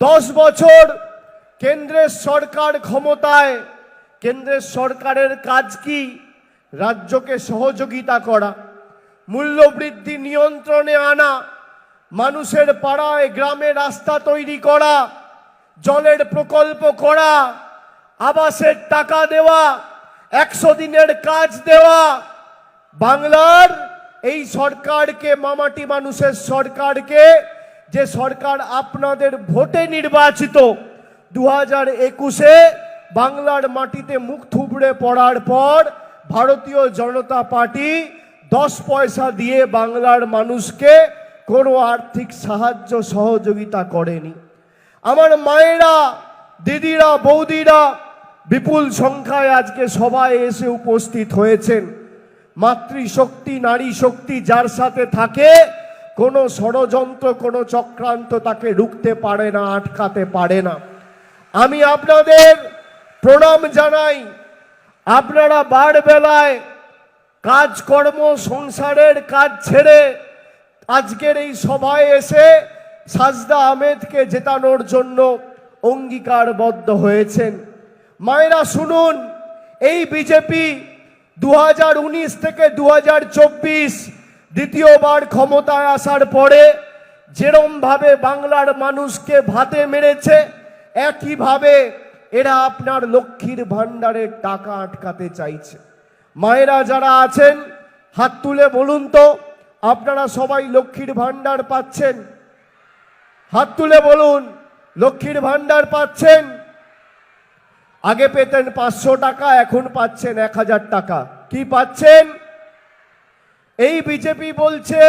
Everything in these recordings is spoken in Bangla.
দশ বছর কেন্দ্রের সরকার ক্ষমতায়, কেন্দ্রের সরকারের কাজ কি? রাজ্যকে সহযোগিতা করা, মূল্যবৃদ্ধি নিয়ন্ত্রণে আনা, মানুষের পাড়ায় গ্রামে রাস্তা তৈরি করা, জলের প্রকল্প করা, আবাসের টাকা দেওয়া, একশো দিনের কাজ দেওয়া। বাংলার এই সরকারকে, মামাটি মানুষের সরকারকে যে সরকার আপনাদের ভোটে নির্বাচিত দু হাজার একুশে বাংলার মাটিতে মুখ থুবড়ে পড়ার পর ভারতীয় জনতা পার্টি দশ পয়সা দিয়ে বাংলার মানুষকে কোনো আর্থিক সাহায্য সহযোগিতা করেনি। আমার মায়েরা, দিদিরা, বৌদিরা বিপুল সংখ্যায় আজকে সবাই এসে উপস্থিত হয়েছেন। মাতৃশক্তি নারী শক্তি যার সাথে থাকে কোনো ষড়যন্ত্র, কোনো চক্রান্ত তাকে রুখতে পারে না, আটকাতে পারে না। আমি আপনাদের প্রণাম জানাই। আপনারা বার বেলায় কাজকর্ম, সংসারের কাজ ছেড়ে আজকের এই সভায় এসে সাজদা আহমেদকে জেতানোর জন্য অঙ্গীকারবদ্ধ হয়েছেন। মায়েরা, শুনুন, এই বিজেপি দু হাজার উনিশ থেকে দু হাজার চব্বিশ দ্বিতীয়বার ক্ষমতায় আসার পরে যেরমভাবে বাংলার মানুষকে ভাতে মেরেছে, একইভাবে এরা আপনার লক্ষ্মীর ভাণ্ডারের টাকা আটকাতে চাইছে। মায়েরা যারা আছেন, হাত তুলে বলুন তো, আপনারা সবাই লক্ষ্মীর ভাণ্ডার পাচ্ছেন? হাত তুলে বলুন, লক্ষ্মীর ভাণ্ডার পাচ্ছেন? আগে পেতেন পাঁচশো টাকা, এখন পাচ্ছেন এক হাজার টাকা। কি পাচ্ছেন? এই বিজেপি বলছে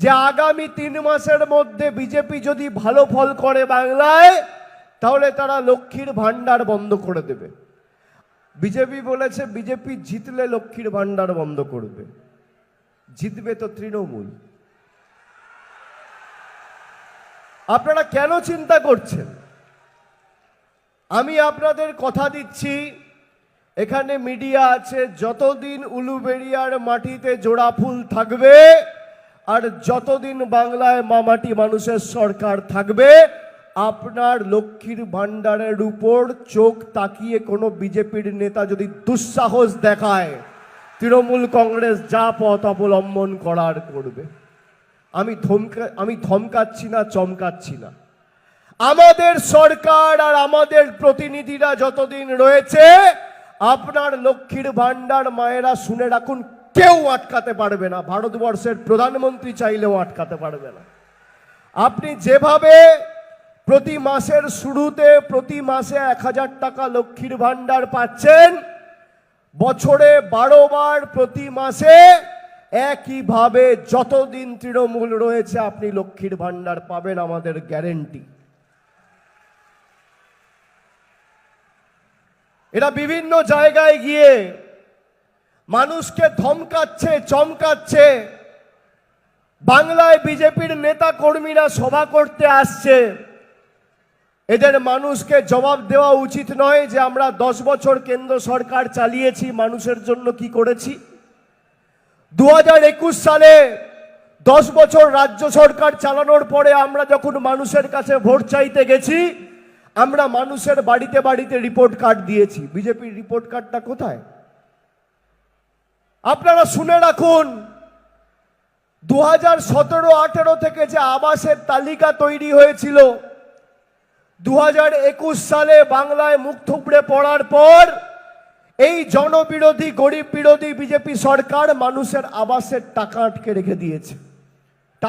যে আগামী তিন মাসের মধ্যে বিজেপি যদি ভালো ফল করে বাংলায়, তাহলে তারা লক্ষ্মীর ভাণ্ডার বন্ধ করে দেবে। বিজেপি বলেছে বিজেপি জিতলে লক্ষ্মীর ভাণ্ডার বন্ধ করবে। জিতবে তো তৃণমূল। আপনারা কেন চিন্তা করছেন? আমি আপনাদের কথা দিচ্ছি এখানে মিডিয়া আছে, যতদিন উলুবেড়িয়ার মাটিতে জোড়া ফুল থাকবে, আর যতদিন বাংলায় মামাটি মানুষের সরকার থাকবে, আপনার লক্ষ্মীর ভাণ্ডারের উপর চোখ তাকিয়ে কোনো বিজেপির নেতা যদি দুঃসাহস দেখায়, তৃণমূল কংগ্রেস যা পথ অবলম্বন করার করবে। আমি ধমকা, আমি ধমকাচ্ছি না, চমকাচ্ছি না। আমাদের সরকার আর আমাদের প্রতিনিধিরা যতদিন রয়েছে আপনার লক্ষ্মীর ভাণ্ডার মায়েরা শুনে রাখুন, কেউ আটকাতে পারবে না। ভারতবর্ষের প্রধানমন্ত্রী চাইলেও আটকাতে পারবে না। আপনি যেভাবে প্রতি মাসের শুরুতে, প্রতি মাসে এক হাজার টাকা লক্ষ্মীর ভাণ্ডার পাচ্ছেন, বছরে বারো বার প্রতি মাসে একইভাবে যতদিন তৃণমূল রয়েছে, আপনি লক্ষ্মীর ভাণ্ডার পাবেন, আমাদের গ্যারেন্টি। এরা বিভিন্ন জায়গায় গিয়ে মানুষকে ধমকাচ্ছে, চমকাচ্ছে। বাংলায় বিজেপির নেতা কর্মীরা সভা করতে আসছে। এদের মানুষকে জবাব দেওয়া উচিত নয় যে আমরা দশ বছর কেন্দ্র সরকার চালিয়েছি, মানুষের জন্য কি করেছি। দু সালে দশ বছর রাজ্য সরকার চালানোর পরে আমরা যখন মানুষের কাছে ভোট চাইতে গেছি আমরা মানুষের বাড়িতে বাড়িতে রিপোর্ট কার্ড দিয়েছি। বিজেপির রিপোর্ট কার্ডটা কোথায়? আপনারা শুনে রাখুন দু হাজার সতেরো আঠেরো থেকে যে আবাসের তালিকা তৈরি হয়েছিল দু হাজার একুশ সালে বাংলায় মুখ থুবড়ে পড়ার পর এই জনবিরোধী, গরিব বিরোধী বিজেপি সরকার মানুষের আবাসের টাকা আটকে রেখে দিয়েছে।